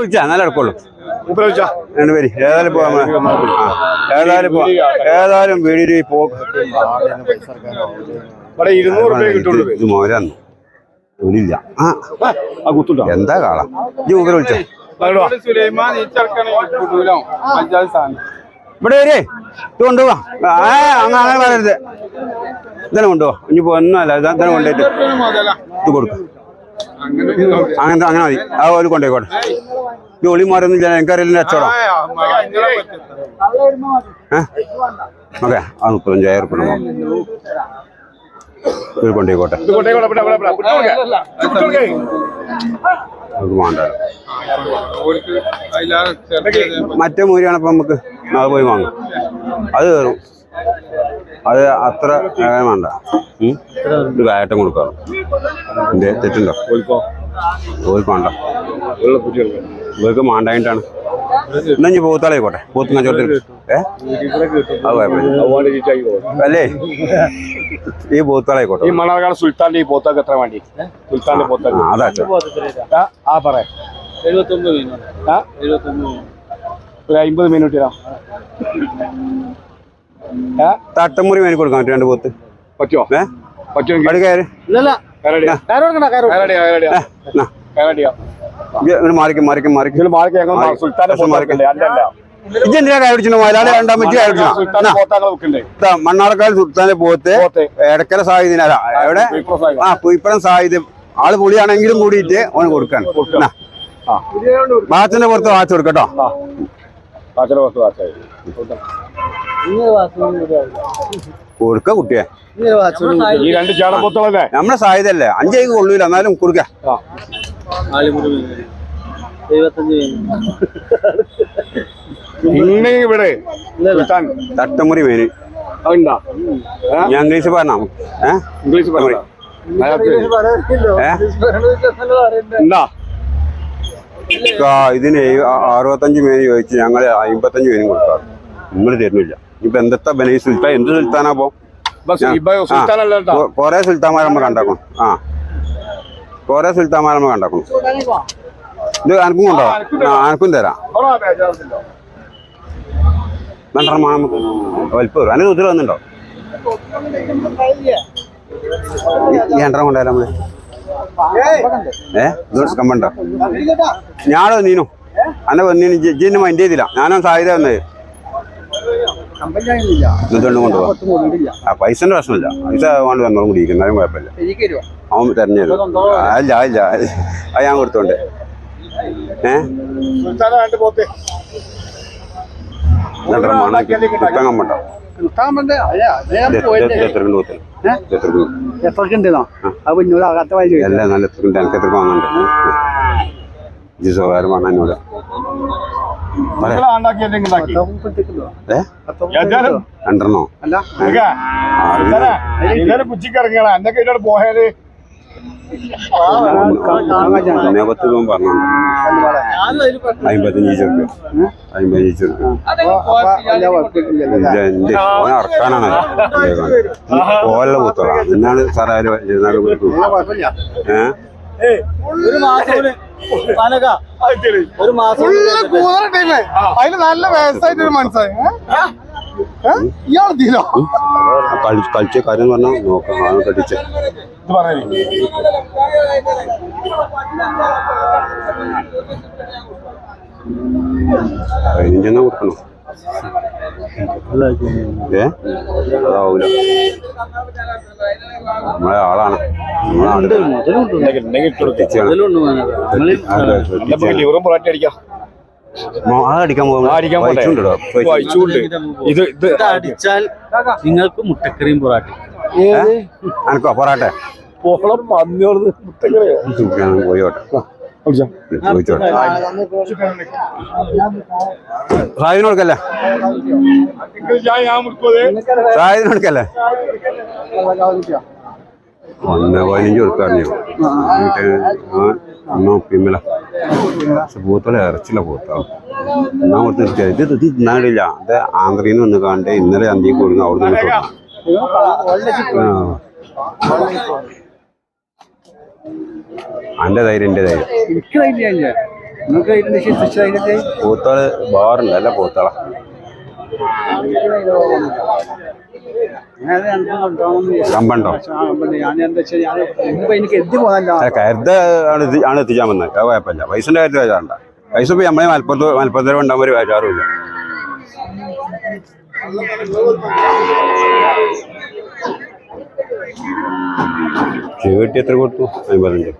വിളിച്ചാ നല്ല എടുക്കുള്ളൂ. രണ്ട് പേര്. ഏതായാലും പോവാം ഏതായാലും പോവാം. ഏതായാലും വീടിന് പോ ഇവിടെ ഇരുന്നൂറ് രൂപ കിട്ടുള്ളൂ. ഇത് മോരാന്ന് എന്താ കാള? മൂപ്പര് വിളിച്ചോ. ഇവിടെ വരേ. ഇത് കൊണ്ടുപോവാ. അങ്ങ് അങ്ങനെ പറയരുത്. ഇതന്നെ കൊണ്ടുപോവാ. ഇനി ഒന്നുമല്ല ഇത് തന്നെ കൊണ്ടുപോയിട്ട് ഇത് കൊടുക്കും. അങ്ങനെ അങ്ങനെ മതി. ആ ഒരു കൊണ്ടുപോയിക്കോട്ടെ ഇത് ഒളി മാറൊന്നുമില്ല എനിക്കറിയില്ല അച്ചോടാ ഏഹ് ഓക്കെ ആ മുപ്പത്തഞ്ചായിരം ഉറുപ്പിക ഒരു കൊണ്ടുപോയിക്കോട്ടെ ഇത് കൊണ്ടേ ഇവിടെ ഇവിടെ ഇവിടെ. വിട്ടുകൊടുക്കേ വിട്ടുകൊടുക്കേ അത് വേണ്ട ഓർക്ക് അതിലാ ചെറുക്കനെ മറ്റേ മൂരിയാണ് ഇപ്പം നമുക്ക് അത് പോയി വാങ്ങും. അത് കയറും. അത് അത്ര വേണ്ട. ഒരു കയറ്റം കൊടുക്കാം. എന്തേ? തെറ്റുണ്ടോ? ഓർക്ക് വേണ്ട. ഇവർക്ക് മാണ്ടായിട്ടാണ്. എന്നാ ഇനി പോത്താളായിക്കോട്ടെ പോത്ത് കച്ചവടത്തിൽ ഏ? അത് കുഴപ്പമില്ല. അല്ലേ? ഈ പോത്താളായിക്കോട്ടെ ഈ മണർകാട് സുൽത്താന്റെ ഈ പോത്തൊക്കെ എത്ര വേണ്ടി? സുൽത്താന്റെ പോത്തൊക്കെ. അതാ. ആ, പറയാം. എഴുപത്തൊമ്പത് ആ എഴുപത്തൊമ്പത് ഒരു അമ്പത് മിനിറ്റ് ഇടാം ഏ തട്ടമുറി മേനി കൊടുക്കാൻ പറ്റും രണ്ട് പോത്ത്. പറ്റുമോ ഏ? കയറി. മാറിക്കും മാറിക്കും മാറിക്കും. മലയാളി മണ്ണാർക്കാട് സുൽത്താനെ പോത്ത്. പോത്ത്. എടക്കര സാഹിദിനല്ല എവിടെ? ആ കുയിപ്പുറം സാഹിദ്. ആൾ പുളിയാണെങ്കിലും കൂടിയിട്ട് ഓന് കൊടുക്കാൻ വാച്ചിന്റെ പുറത്ത് വാച്ച് കൊടുക്കട്ടോ ആ. പുറത്ത് പാച്ചായി കൊടുക്ക കുട്ടിയെ. ഈ രണ്ട് ചാണകപ്പൊത്തളല്ലേ നമ്മുടെ സാധ്യതല്ലേ അഞ്ചേക്ക് കൊള്ളൂല എന്നാലും കൊടുക്ക. ഇവിടെ തട്ടമുറി പേര്. ഞാൻ ഇംഗ്ലീഷ് പറഞ്ഞ ഇംഗ്ലീഷ് ഇതിന് അറുപത്തഞ്ച് മേന് ചോദിച്ചു ഞങ്ങൾ അമ്പത്തഞ്ച് മേനും കൊടുക്കാറ്. നിങ്ങൾ തരുന്നില്ല. ഇപ്പൊ എന്താ ബനൈ സുൽത്താൻ എന്ത് സുൽത്താനാ പോ കൊറേ സുൽത്താന്മാരെ നമ്മൾ കണ്ടാക്കണം. ആ. കൊറേ സുൽത്താൻമാരെ നമ്മൾ കണ്ടാക്കണം. ഇത് അനക്കും കൊണ്ടോ? ആ അനക്കും തരാം. വലിപ്പം വരും അതിന് വന്നിട്ടോ വന്നിട്ടുണ്ടോ? ഈ- ഈ രണ്ടെണ്ണം കൊണ്ടുവരാൻ മതി ഏ? ഇത് കമ്പണ്ടോ ഞാനോ നീനോ? അന്നെ വന്നീന് ജിന്ന് മൈൻഡ് ചെയ്തില്ല. ഞാനോ സാധ്യത വന്നത്. എന്നിട്ട് കൊണ്ടുപോകാം. ആ പൈസന്റെ പ്രശ്നമില്ല. പൈസ കൊണ്ട് വന്നോളും കൂടി എന്നാലും കുഴപ്പമില്ല. അവൻ തെരഞ്ഞത് അല്ല അല്ല അത് ഞാൻ കൊടുത്തോണ്ട്. ഏ? എത്രക്കുണ്ടെന്നോ അത് അകത്ത ചോദിച്ചു. എല്ലാം നല്ല എനിക്ക് എത്ര രണ്ടെണ്ണോ പോയാൽ പത്ത് രൂപ പറഞ്ഞു അമ്പത്തഞ്ച് ചെറുക്ക് അമ്പത്തഞ്ച് ചെറുക്ക് ഓൻ ഇറക്കാനാണ് ഓല കുത്തറ എന്നാണ് സാറേ അതിൽ ഒരു മാസം ഒരു മാസം അതിന് നല്ല വയസ്സായിട്ട് ഒരു മനസ്സായി. ഇയാൾ തീരോ? കളി കളിച്ച കാര്യം പറഞ്ഞാൽ നോക്കാം കടിച്ച് ഇത് പറഞ്ഞു പതിനഞ്ചെണ്ണം കൊടുക്കണം. ഏ? അതാവൂല. നമ്മളെ ആളാണ്. അടിക്കാൻ ഇത് അടിച്ചാൽ നിങ്ങൾക്ക് മുട്ടക്കറിയും പൊറാട്ട അനക്കോ പൊറാട്ടെ? പോളം പന്നിയോട് മുട്ടക്കറിയോ. പോയോട്ടെ സാഹിദിന് കൊടുക്കല്ലേ? ഞാൻ മുക്കോത് സാഹിദിന് കൊടുക്കല്ലേ? ഒന്ന് പതിനഞ്ച് കൊടുക്കാറിഞ്ഞു ഒന്നോ പിമ്മല പൂത്തോലെ ഇറച്ചില്ല പൂത്ത. എന്നാ കൊടുത്ത് ഇത് ഇത് തിന്നാടില്ല അത് ആന്ധ്രയിൽ നിന്ന് വന്ന് കണ്ട് ഇന്നലെ അന്തി കൊടുക്കുന്നു അവിടെ നിന്ന് അന്റെ ധൈര്യം എന്റെ ധൈര്യം. എനിക്ക് നിങ്ങൾക്ക് പൂത്താൾ അല്ല പൂത്തോള കമ്പുണ്ടോ? കരുത ആണ് വന്നത് അത് കുഴപ്പമില്ല. പൈസന്റെ കാര്യത്തിൽ വേണ്ട. പൈസ ഇപ്പൊ നമ്മളെ മലപ്പുറത്ത് മലപ്പുറത്ത് ഉണ്ടാകുമ്പോൾ ഒരു വേചാറുമില്ല ചീട്ടി എത്ര കൊടുത്തു? അമ്പത്തഞ്ച്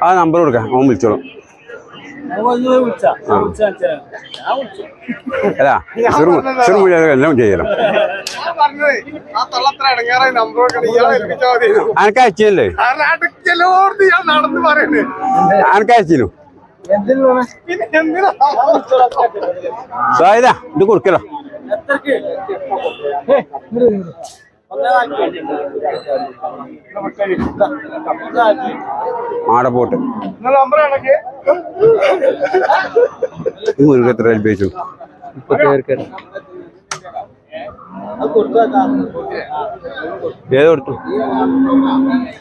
ആ നമ്പർ കൊടുക്കാം. അവൻ വിളിച്ചോളും. അല്ല എല്ലാം ചെയ്യണം ആ. തള്ളത്ര ഇടങ്ങാറായി നമ്പറൊക്കെ ഇയാളെ ഏൽപ്പിച്ചാൽ മതി അനക്ക് അയച്ചല്ലേ കാരണം അടുക്കലോർത്ത് ഞാൻ നടന്നു പറയണേ അനക്ക് അയച്ചിനു പിന്നെ എന്തിനാ സായതാ ഇത് കൊടുക്കലോ. ഇത് മുരുക എത്ര ഏൽപ്പിച്ചു ഏത് കൊടുത്തു?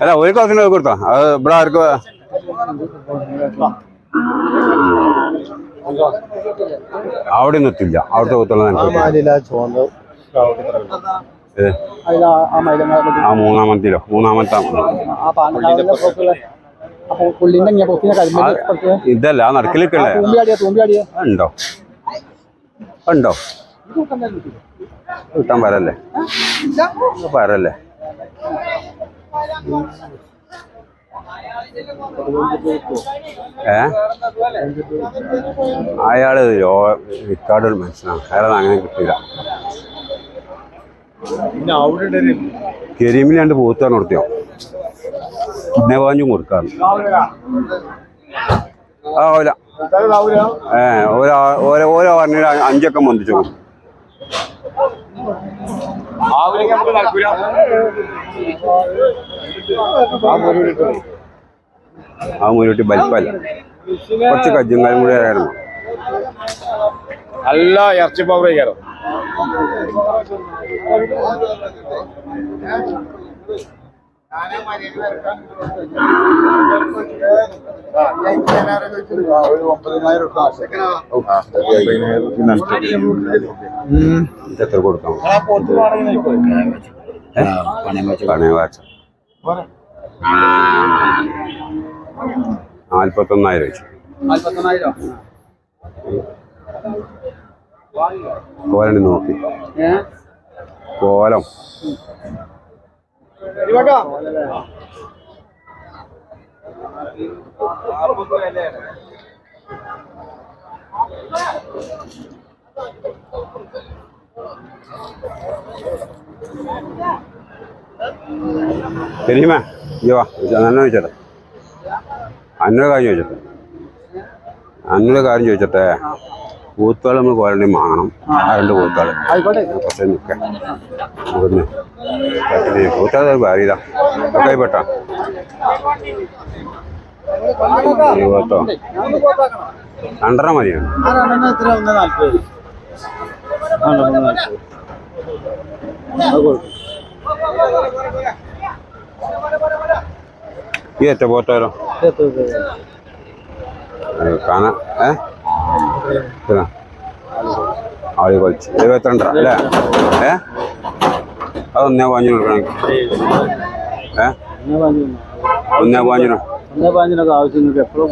അല്ല ഒരു ക്ലാസ്സിന് കൊടുത്തോ? അത് ഇവിടെ ആർക്ക്? അവിടെ ഒന്നും എത്തില്ല അവിടുത്തെ കുത്തുള്ള? ആ മൂന്നാമത്തിലോ മൂന്നാമത്തെ ഇതല്ല ആ നടുക്കിലേക്കല്ലേ ഉണ്ടോ? ഉണ്ടോ? കിട്ടാൻ വരല്ലേ വരല്ലേ ഏ? അയാൾ റിക്കാർഡ് മനസ്സിലാണ് അയാളത് അങ്ങനെ കിട്ടില്ല കരീമിന് രണ്ട് പൂത്താണ് കൊടുത്തോ. പിന്നെ വാഞ്ഞും കൊടുക്കാറ് ആ ഓല. ഏ ഓരോ ഓരോ ഓരോ പറഞ്ഞ അഞ്ചൊക്കെ മന്ദിച്ചു നമുക്ക് നടക്കൂല. ആ മുന്നോട്ട് ബൽപ്പല്ല കുറച്ച് കജ്ജുങ്കാലും കൂടി ആയിരുന്നു നല്ല ഇറച്ചി പവർ എത്ര കൊടുക്കാം പണയ വാച്ച. നാൽപ്പത്തൊന്നായിരം വെച്ചു. കോലണി നോക്കി. കോലം. വാ തന്നെ ചോദിച്ചട്ടെ അന്നൊരു കാര്യം ചോദിച്ചട്ടെ? അന്നൊരു കാര്യം ചോദിച്ചട്ടെ? കൂത്തുകൾ നമ്മൾ കോലണി വാങ്ങണം ആ രണ്ട് കൂത്തുകൾ കുറച്ച് നിൽക്കാം. ഒക്കെ പെട്ടാ ഇരുപത്തോ. രണ്ടര മതിയാണ് അത് കൊടുക്കും ഈ ഏറ്റ പോത്താലോ കാണാ. ഏ? ആളി കൊളിച്ച്. എഴുപത്തിരണ്ടര അല്ലേ? ഏ? അതൊന്നേ പാഞ്ഞു കൊടുക്കണം ഏ? ഒന്നേ പാഞ്ചിനോ ഒന്നേ ആവശ്യം എപ്പോഴും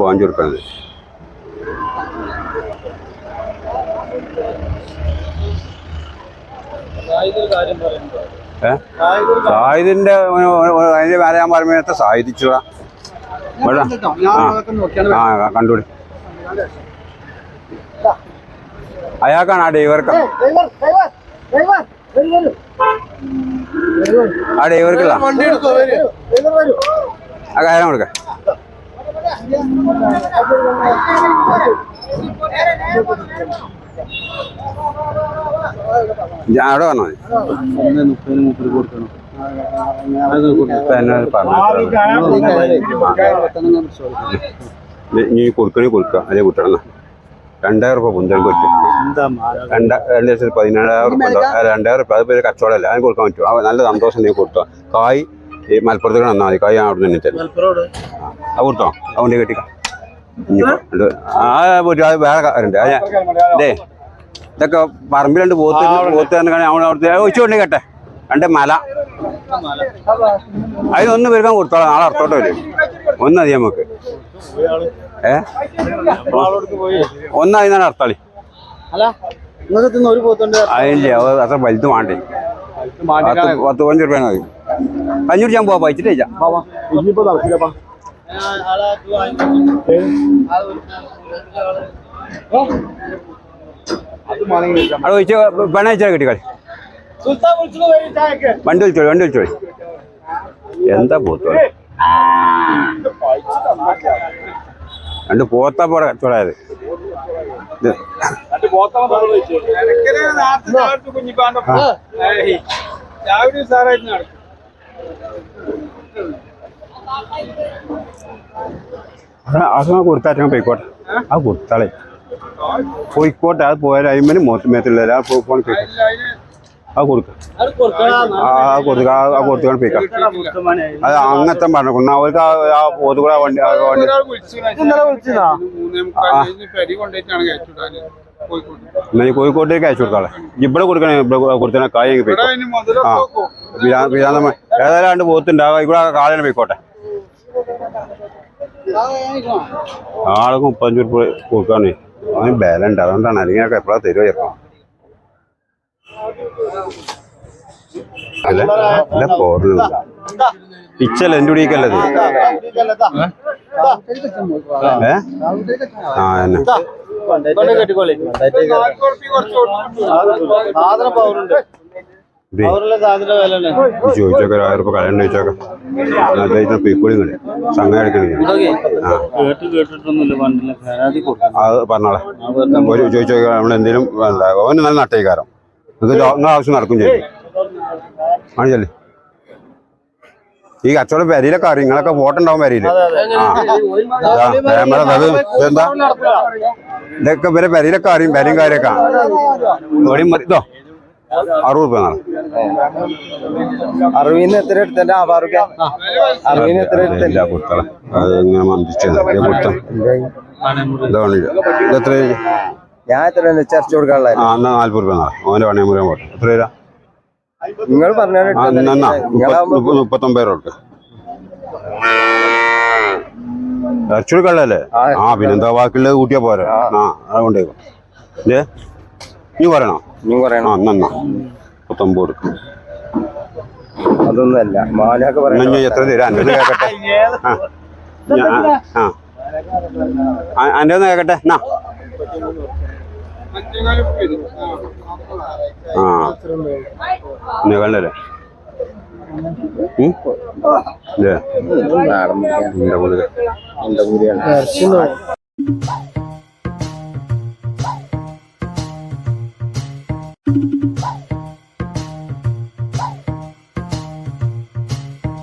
പാഞ്ചു കൊടുക്കണത് ഏ സാഹിദിന്റെ അതിന്റെ വേറെ ഞാൻ പറയുമ്പോൾ നോക്കിയാണ് ആ കണ്ടുപിടി. അയാൾക്കാണ് ആ ഡ്രൈവർക്ക്. ആ വരും ആ കാര്യം കൊടുക്ക. ഞാൻ അവിടെ പറഞ്ഞോ ഒന്ന് മുപ്പതിന് മുപ്പത് കൊടുക്കണം. നീ കൊടുക്കുക. അതേ കുട്ടണം രണ്ടായിരം രൂപ പുന്തൽ പറ്റും രണ്ട് രണ്ട് ലക്ഷത്തി പതിനേഴായിരം രൂപ രണ്ടായിരം രൂപ അത് പേര് കച്ചവടമല്ല. അതിന് കൊടുക്കാൻ പറ്റും നല്ല സന്തോഷം നീ കൊടുത്തോ. കായ് ഈ മലപ്പുറത്തേക്ക് വന്നാൽ മതി. കായ് അവിടെ നിന്ന് തരും. അത് കൊടുത്തോ? അതുകൊണ്ട് കെട്ടിക്കാം. ആ ഒരു വേറെ കാര്യമുണ്ട് അതെ ദേ. ഇതൊക്കെ പറമ്പിൽ രണ്ട് പോത്ത് പോത്ത് തന്നെ അവിടെ അവിടുത്തെ ഒഴിച്ചുകൊണ്ട് കേട്ടെ രണ്ട് മല അതിനൊന്ന് പേർക്കാൻ കൊടുത്തോളാം നാളെ അർത്ഥോട്ട് വരും ഒന്നതി നമുക്ക് ഏ ഒന്ന് അതിനാണ് അർത്ഥളി അല്ല നിങ്ങൾക്ക് തിന്ന ഒരു പോത്തുണ്ട് അതില്ലേ അത് അത്ര വലുത് വേണ്ടേ പത്ത് പത്ത് പതിനഞ്ച് റുപ്യ മതി അഞ്ഞൂറ് ഞാൻ പോവാ പൈച്ചിട്ട് ഇല്ല അവിടെ ഒഴിച്ച് പണ വെച്ചാൽ കിട്ടിക്കളി സുൽത്താൻ വിളിച്ചു വരും ചായക്ക്. വണ്ടി വിളിച്ചോളി വണ്ടി വിളിച്ചോളി എന്താ പോത്ത്? രണ്ട് പോത്താ പോടെ കച്ചവടായത് അത് അത് കൊടുത്താറ്റങ്ങ് പോയിക്കോട്ടെ. ആ കൊടുത്താളെ. പോയിക്കോട്ടെ അത് പോയാൽ മേത്തില്ല ആ ഫോൺ അത് കൊടുക്ക. ആ ആ കൊടുക്ക. ആ- ആ കൊടുത്തുകൊണ്ട് പോയിക്കാം അത് അങ്ങനത്തെ പറഞ്ഞു അവർക്ക് ആ- ആ പോത്ത് ആ വണ്ടി ആ വണ്ടി ഒരാൾ വിളിച്ചു ഇന്നലെ വിളിച്ചതാ? മൂന്നേ മുക്കാൽ കഴിഞ്ഞ് പെരി കൊണ്ടുപോയിട്ടാണ് കയറ്റിവിടാന് കോഴിക്കോട് എന്നാ ഈ കോഴിക്കോട്ടേക്ക് അയച്ചു കൊടുത്താളെ ഇവിടെ കൊടുക്കണേ ഇവിടെ കൊടുത്തേ കായ അതിന് ആ. ഏതായാലും രണ്ട് പോത്തുണ്ടാവുക ഇവിടെ കാലിന് പോയിക്കോട്ടെ ആൾക്ക് മുപ്പത്തഞ്ച് രൂപ കൊടുക്കാണ് അവന് ബലം ഉണ്ട് അതുകൊണ്ടാണ് അല്ലെങ്കിൽ ഒക്കെ എപ്പോഴാണ് തരുമോ ചേർക്കാം അല്ല അല്ല പോറില്ല പിച്ചല്ല എന്റെ കുടിക്കല്ലത് ഏ? ആ എന്നെ. കെട്ടിക്കോളി ചോദിച്ചോക്കെ ആയിരം രൂപ കലണ്ട് ചോദിച്ചോക്കെ. അദ്ദേഹത്തിന് പിക്കുളി കളി സംഘം എടുക്കണേ ആ. കേട്ട് കേട്ടിട്ടൊന്നുമില്ല പണ്ടില്ല പരാതി കൊടുക്കും അത് പറഞ്ഞോളെ. ഒരു ചോദിച്ചു നമ്മൾ എന്തെങ്കിലും നല്ല നട്ടേക്കാരം. നിങ്ങൾക്ക് ആവശ്യം നടക്കും ചെയ്യും. ആണ് ചെല്ലി. ഈ കച്ചവടം ഫോട്ടോ ഉണ്ടാവും ആ. ഇതാ, ക്യാമറ അത് ഇതെന്താ? ഇതൊക്കെ ഇവരെ വരിയിലൊക്കെ അറിയും വരും കാര്യമൊക്കെ ഇതോ അറുപത് രൂപ നാളെ അറുപതിന് എത്ര എടുത്തല്ലേ രൂപ. അറുപതിന് എത്ര ഇല്ല കൊടുത്തളെ. അത് ഇങ്ങനെ മന്ദിച്ചത് കൊടുത്ത. എത്ര ഞാൻ എത്ര ചർച്ച കൊടുക്കാനുള്ള എന്നാ നാല്പത് രൂപ നാളെ ഓന്റെ മുഴുവൻ പോട്ടെ എത്ര രൂപ? നിങ്ങൾ പറഞ്ഞു മുപ്പത്തൊമ്പത് രൂപ ഇറച്ചി കള്ളല്ലേ ആ പിന്നെന്താ? ബാക്കിയുള്ളത് കൂട്ടിയാ പോരാ. ആ. അതുകൊണ്ടേ നീ പറയണോ? നീ പറയണം? അന്നെന്നാ പത്തൊമ്പത് കൊടുക്കും. അതൊന്നുമല്ല. മാലൊക്കെ എന്നാ ഞാൻ എത്ര തരാം? എന്റെ കേക്കട്ടെ. ആ. ഞാ- ആ എന്റെ ഒന്ന് കേക്കട്ടെ. എന്നാ. ആ. നീ വേണ്ടല്ലേ ഉം? ഇല്ലേ? നാടൻ എന്റെ കൂടുതൽ എന്താ കൂടിയാണ്